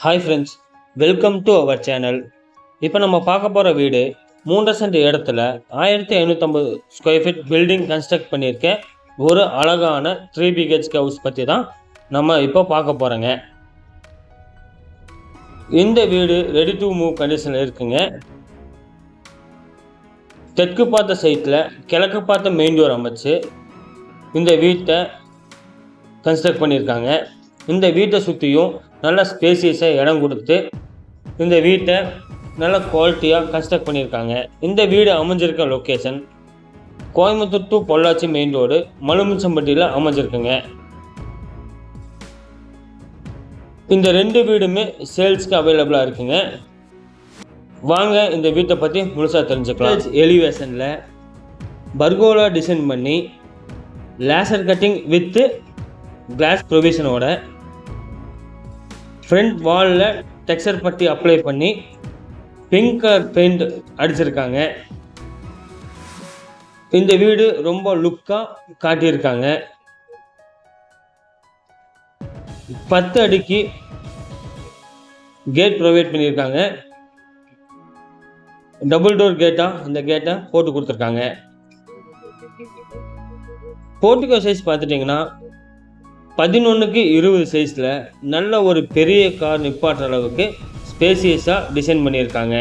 Hi friends welcome to our channel இப்போ நம்ம பார்க்க போகிற வீடு மூன்றரை சென்ட் இடத்துல ஆயிரத்தி ஐநூற்றம்பது ஸ்கொயர் ஃபீட் பில்டிங் கன்ஸ்ட்ரக்ட் பண்ணியிருக்க ஒரு அழகான த்ரீ பிஹெச்கே ஹவுஸ் பற்றி தான் நம்ம இப்போ பார்க்க போகிறோங்க இந்த வீடு ரெடி டு மூவ் கண்டிஷனில் இருக்குங்க. தெற்கு பார்த்த சைட்டில் கிழக்கு பார்த்த மெயின் டோர் அமைச்சு இந்த வீட்டை கன்ஸ்ட்ரக்ட் பண்ணியிருக்காங்க. இந்த வீட்டை சுற்றியும் நல்ல ஸ்பேசியஸாக இடம் கொடுத்து இந்த வீட்டை நல்ல குவாலிட்டியாக கன்ஸ்ட்ரக்ட் பண்ணியிருக்காங்க. இந்த வீடு அமைஞ்சிருக்க location Coimbatore to Pollachi main road மலுமிச்சம்பட்டியில் அமைஞ்சிருக்குங்க. இந்த ரெண்டு வீடுமே சேல்ஸ்க்கு அவைலபிளாக இருக்குங்க. வாங்க இந்த வீட்டை பற்றி முழுசாக தெரிஞ்சுக்கலாம். எலிவேஷனில் பர்கோலா டிசைன் பண்ணி லேசர் கட்டிங் வித்து கிளாஸ் ப்ரொவிஷனோட ஃப்ரண்ட் வாலில் டெக்ஸ்சர் பட்டி அப்ளை பண்ணி பிங்க் கலர் பெயிண்ட் அடிச்சிருக்காங்க. இந்த வீடு ரொம்ப லுக்காக காட்டியிருக்காங்க. பத்து அடிக்கு கேட் ப்ரொவைட் பண்ணியிருக்காங்க. டபுள் டோர் கேட்டாக இந்த கேட்டை போட்டு கொடுத்துருக்காங்க. போர்ட்டிகோ சைஸ் பார்த்துட்டிங்கன்னா பதினொன்றுக்கு இருபது சைஸில் நல்ல ஒரு பெரிய கார் நிப்பாட்டுற அளவுக்கு ஸ்பேசியஸாக டிசைன் பண்ணியிருக்காங்க.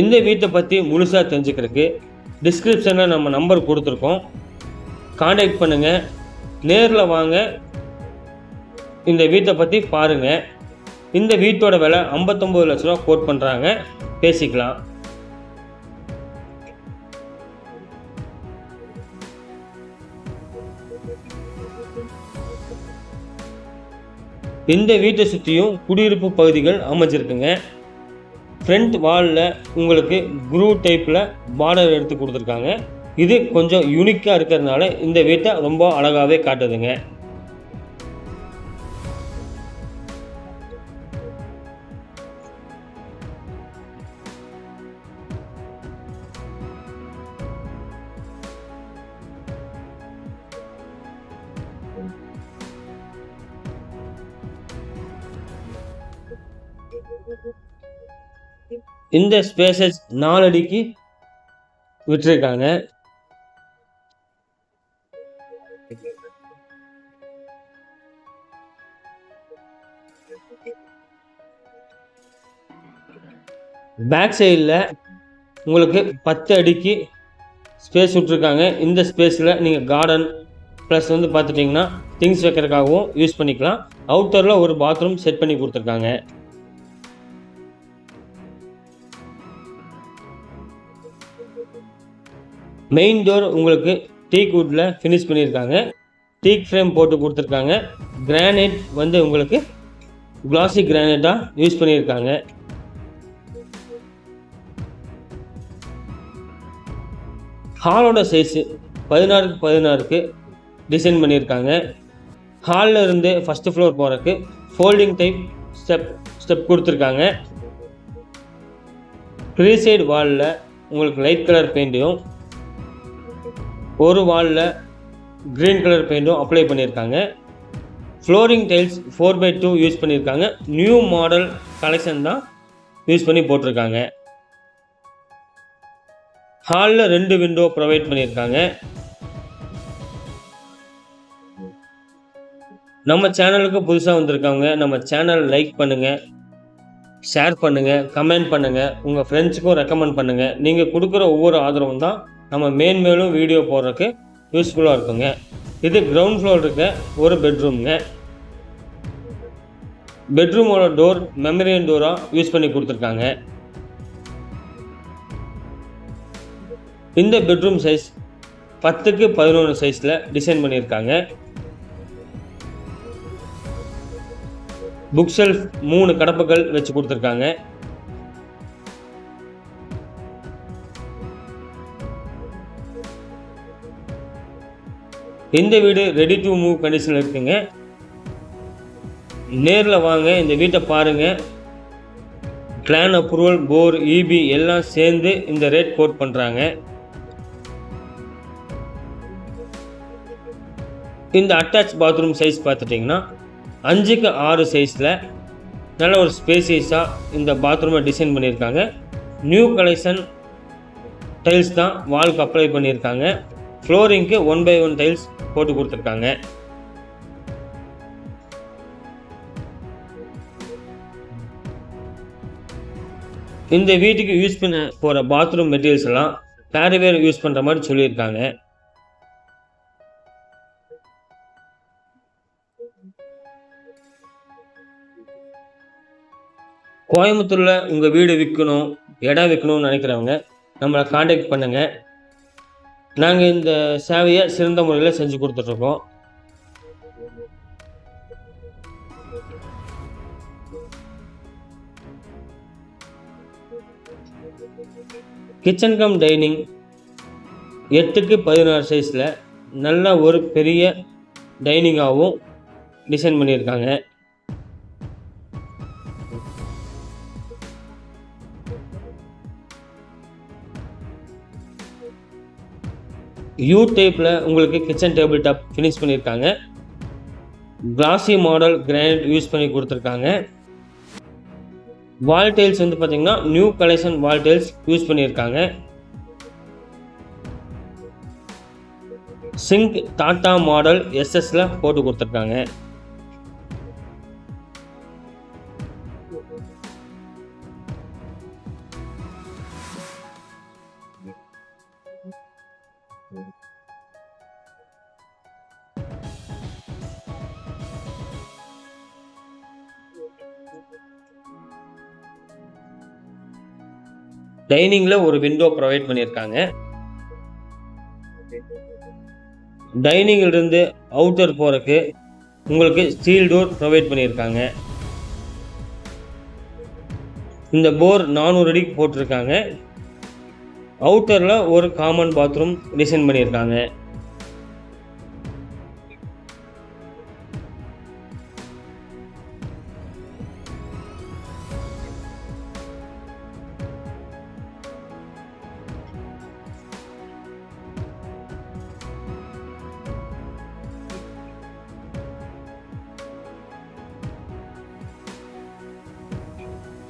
இந்த வீட்டை பற்றி முழுசாக தெரிஞ்சுக்கிறதுக்கு டிஸ்கிரிப்ஷனில் நம்ம நம்பர் கொடுத்துருக்கோம். காண்டாக்ட் பண்ணுங்கள் நேரில் வாங்க. இந்த வீட்டை பற்றி பாருங்கள் இந்த வீட்டோட விலை ஐம்பத்தொம்பது லட்ச ரூபா கோட் பண்ணுறாங்க பேசிக்கலாம். இந்த வீட்டை சுற்றியும் குடியிருப்பு பகுதிகள் அமைஞ்சிருக்குங்க. ஃப்ரண்ட் வாலில் உங்களுக்கு குரூ டைப்பில் பார்டர் எடுத்து கொடுத்துருக்காங்க. இது கொஞ்சம் யூனிக்காக இருக்கிறதுனால இந்த வீட்டை ரொம்ப அழகாகவே காட்டுதுங்க. இந்த ஸ்பேசஸ் நாலடிக்கு விட்டுருக்காங்க. பேக் சைடில் உங்களுக்கு பத்து அடிக்கு ஸ்பேஸ் விட்ருக்காங்க இந்த ஸ்பேஸில் நீங்கள் கார்டன் ப்ளஸ் வந்து பார்த்துட்டிங்கன்னா திங்ஸ் வைக்கிறதுக்காகவும் யூஸ் பண்ணிக்கலாம். அவுட்டரில் ஒரு பாத்ரூம் செட் பண்ணி கொடுத்துருக்காங்க. மெயின் டோர் உங்களுக்கு டீக் வுட்டில் ஃபினிஷ் பண்ணியிருக்காங்க. டீக் ஃப்ரேம் போட்டு கொடுத்துருக்காங்க. கிரானைட் வந்து உங்களுக்கு கிளாசி கிரானைட்டாக யூஸ் பண்ணியிருக்காங்க. ஹாலோட சைஸு பதினாறுக்கு பதினாறுக்கு டிசைன் பண்ணியிருக்காங்க. ஹாலில் இருந்து ஃபஸ்ட்டு ஃப்ளோர் போகிறதுக்கு ஃபோல்டிங் டைப் ஸ்டெப் ஸ்டெப் கொடுத்துருக்காங்க. ப்ரீ சைடு வாலில் உங்களுக்கு லைட் கலர் பெயிண்ட்டையும் ஒரு வாலில் க்ரீன் கலர் பெயிண்ட்டும் அப்ளை பண்ணியிருக்காங்க. Flooring tiles four by two use பண்ணியிருக்காங்க. நியூ மாடல் கலெக்ஷன் தான் யூஸ் பண்ணி போட்டிருக்காங்க. ஹாலில் ரெண்டு விண்டோ ப்ரொவைட் பண்ணியிருக்காங்க. நம்ம சேனலுக்கு புதுசாக வந்திருக்கவங்க நம்ம சேனல் லைக் பண்ணுங்கள் ஷேர் பண்ணுங்கள் கமெண்ட் பண்ணுங்கள் உங்கள் ஃப்ரெண்ட்ஸுக்கும் ரெக்கமெண்ட் பண்ணுங்கள் நீங்கள் கொடுக்குற ஒவ்வொரு ஆதரவும் தான் நம்ம மேன்மேலும் வீடியோ போடுறதுக்கு யூஸ்ஃபுல்லாக இருக்குங்க. இது கிரவுண்ட் ஃப்ளோர் இருக்க ஒரு பெட்ரூம்ங்க பெட்ரூமோட டோர் மெமரியன் டோராக யூஸ் பண்ணி கொடுத்துருக்காங்க. இந்த பெட்ரூம் சைஸ் பத்துக்கு பதினொன்று சைஸில் டிசைன் பண்ணியிருக்காங்க. புக் ஷெல்ஃப் மூணு கடப்புகள் வச்சு கொடுத்துருக்காங்க. இந்த வீடு ரெடி டு மூவ் கண்டிஷனில் இருக்குங்க. நேரில் வாங்க இந்த வீட்டை பாருங்கள் கிளான் அப்ரூவல் போர் இபி எல்லாம் சேர்ந்து இந்த ரேட் கோட் பண்ணுறாங்க இந்த அட்டாச் பாத்ரூம் சைஸ் பார்த்துட்டிங்கன்னா அஞ்சுக்கு ஆறு சைஸில் நல்ல ஒரு ஸ்பேசியஸாக இந்த பாத்ரூமை டிசைன் பண்ணியிருக்காங்க. நியூ கலெக்ஷன் டைல்ஸ் தான் வால்க்கு அப்ளை பண்ணியிருக்காங்க. ஃப்ளோரிங்க்கு ஒன் பை ஒன் டைல்ஸ் போட்டு கொடுத்துருக்காங்க. இந்த வீட்டுக்கு யூஸ் பண்ண போகிற பாத்ரூம் மெட்டீரியல்ஸ் எல்லாம் பேரிவேர் யூஸ் பண்ணுற மாதிரி சொல்லியிருக்காங்க. கோயம்புத்தூரில் உங்கள் வீடு விற்கணும் இடம் விற்கணும்னு நினைக்கிறவங்க நம்மளை காண்டாக்ட் பண்ணுங்கள் நாங்கள் இந்த சேவையை சிறந்த முறையில் செஞ்சு கொடுத்துட்ருக்கோம். கிச்சன் கம் டைனிங் எட்டுக்கு பதினாறு சைஸில் நல்ல ஒரு பெரிய டைனிங்காகவும் டிசைன் பண்ணியிருக்காங்க. யூ டேப்பில் உங்களுக்கு கிச்சன் டேபிள் டாப் ஃபினிஷ் பண்ணியிருக்காங்க. கிளாசி மாடல் கிரானைட் யூஸ் பண்ணி கொடுத்துருக்காங்க. வால் டைல்ஸ் வந்து பார்த்திங்கன்னா new collection wall tiles use பண்ணியிருக்காங்க. சிங்க் டாட்டா மாடல் எஸ்எஸில் போட்டு கொடுத்துருக்காங்க. டைனிங்கில் ஒரு விண்டோ ப்ரொவைட் பண்ணியிருக்காங்க. டைனிங்கிலிருந்து அவுட்டர் போகிறக்கு உங்களுக்கு ஸ்டீல் டோர் ப்ரொவைட் பண்ணியிருக்காங்க. இந்த போர் நானூறு அடிக்கு போட்டிருக்காங்க. அவுட்டரில் ஒரு காமன் பாத்ரூம் டிசைன் பண்ணியிருக்காங்க.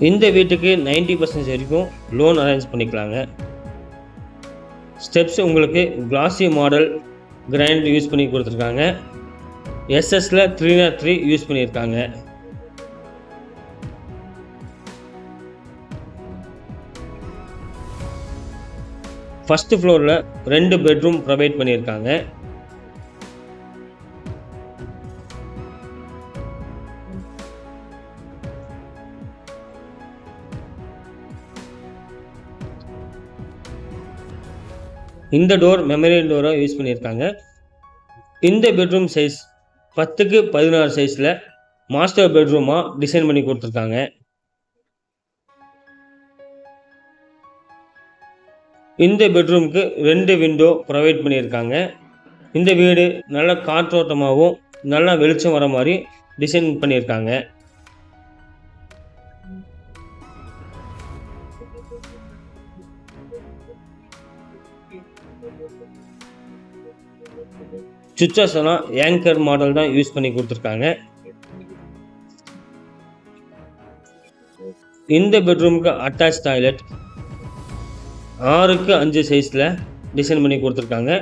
இந்த வீட்டுக்கு நைன்டி பர்சன்டேஜ் வரைக்கும் லோன் அரேஞ்ச் பண்ணிக்கலாங்க. ஸ்டெப்ஸ் உங்களுக்கு கிளாசி மாடல் கிரைண்ட் யூஸ் பண்ணி கொடுத்துருக்காங்க. எஸ்எஸில் த்ரீ நாட் த்ரீ யூஸ் பண்ணியிருக்காங்க. ஃபஸ்ட்டு ஃப்ளோரில் ரெண்டு பெட்ரூம் ப்ரொவைட் பண்ணியிருக்காங்க. இந்த டோர் மெமரியல் டோராக யூஸ் பண்ணியிருக்காங்க. இந்த பெட்ரூம் சைஸ் பத்துக்கு பதினாறு சைஸில் மாஸ்டர் பெட்ரூமாக டிசைன் பண்ணி கொடுத்துருக்காங்க. இந்த பெட்ரூமுக்கு ரெண்டு விண்டோ ப்ரொவைட் பண்ணியிருக்காங்க. இந்த வீடு நல்ல காற்றோட்டமாகவும் நல்லா வெளிச்சம் வர மாதிரி டிசைன் பண்ணியிருக்காங்க. சுவிச்சஸ் எல்லாம் ஏங்கர் மாடல் தான் யூஸ் பண்ணி கொடுத்துருக்காங்க. இந்த பெட்ரூமுக்கு அட்டாச் டாய்லெட் ஆறுக்கு அஞ்சு சைஸில் டிசைன் பண்ணி கொடுத்துருக்காங்க.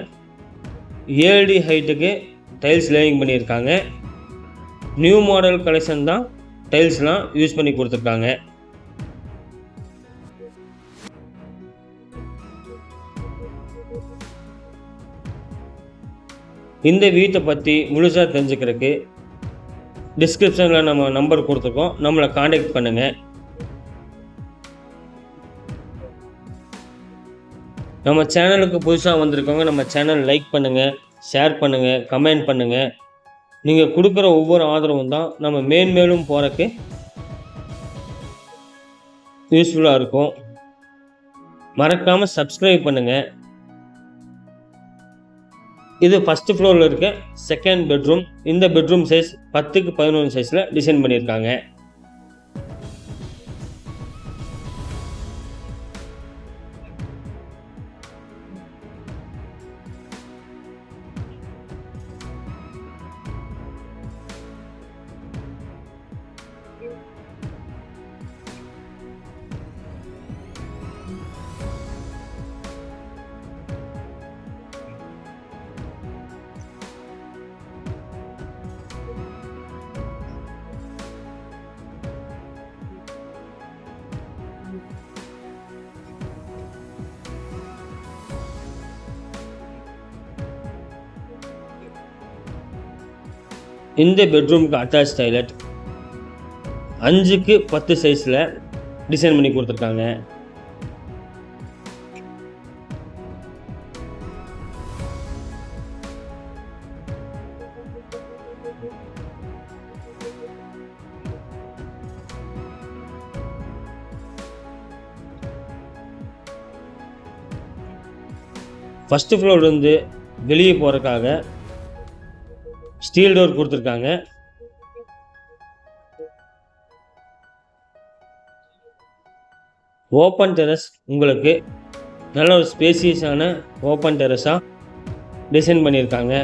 ஏழு ஹைட்டுக்கு டைல்ஸ் லேயிங் பண்ணியிருக்காங்க. நியூ மாடல் கலெக்ஷன் தான் டைல்ஸ்லாம் யூஸ் பண்ணி கொடுத்துருக்காங்க. இந்த வீட்டை பற்றி முழுசாக தெரிஞ்சுக்கிறதுக்கு டிஸ்கிரிப்ஷனில் நம்ம நம்பர் கொடுத்துருக்கோம். நம்மளை காண்டாக்ட் பண்ணுங்கள் நம்ம சேனலுக்கு புதுசாக வந்திருக்கவங்க நம்ம சேனல் லைக் பண்ணுங்கள் ஷேர் பண்ணுங்கள் கமெண்ட் பண்ணுங்கள் நீங்கள் கொடுக்குற ஒவ்வொரு ஆதரவும் தான் நம்ம மேன்மேலும் போகிறக்கு யூஸ்ஃபுல்லாக இருக்கும். மறக்காமல் சப்ஸ்கிரைப் பண்ணுங்கள் இது ஃபஸ்ட்டு ஃப்ளோரில் இருக்க. செகண்ட் பெட்ரூம் இந்த பெட்ரூம் சைஸ் பத்துக்கு பதினொன்று சைஸில் டிசைன் பண்ணியிருக்காங்க. இந்த பெட்ரூமுக்கு அட்டாச் டாய்லெட் அஞ்சுக்கு பத்து சைஸில் டிசைன் பண்ணி கொடுத்துருக்காங்க. ஃபஸ்ட்டு ஃப்ளோர்லேருந்து வெளியே போகிறதுக்காக ஸ்டீல் டோர் கொடுத்துருக்காங்க. ஓப்பன் டெரஸ் உங்களுக்கு நல்ல ஒரு ஸ்பேசியஸான ஓப்பன் டெரஸாக டிசைன் பண்ணியிருக்காங்க.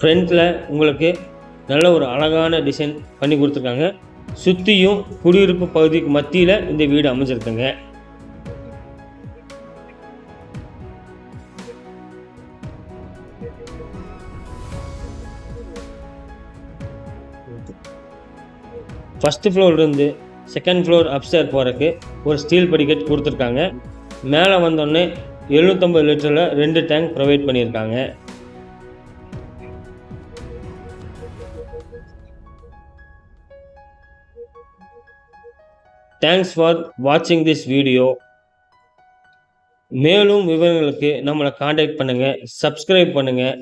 ஃப்ரண்ட்டில் உங்களுக்கு நல்ல ஒரு அழகான டிசைன் பண்ணி கொடுத்துருக்காங்க. சுற்றியும் குடியிருப்பு பகுதிக்கு மத்தியில் இந்த வீடு அமைஞ்சிருக்குங்க. ஃபஸ்ட்டு ஃப்ளோர்லேருந்து செகண்ட் ஃப்ளோர் அப்ஸ்டேர் போகிறக்கு ஒரு ஸ்டீல் படிக்கட் கொடுத்துருக்காங்க. மேலே வந்தோடனே எழுநூற்றம்பது லிட்டரில் ரெண்டு டேங்க் ப்ரொவைட் பண்ணியிருக்காங்க. தேங்க்ஸ் ஃபார் வாட்சிங் திஸ் வீடியோ மேலும் விவரங்களுக்கு நம்மளை காண்டாக்ட் பண்ணுங்கள் சப்ஸ்கிரைப் பண்ணுங்கள்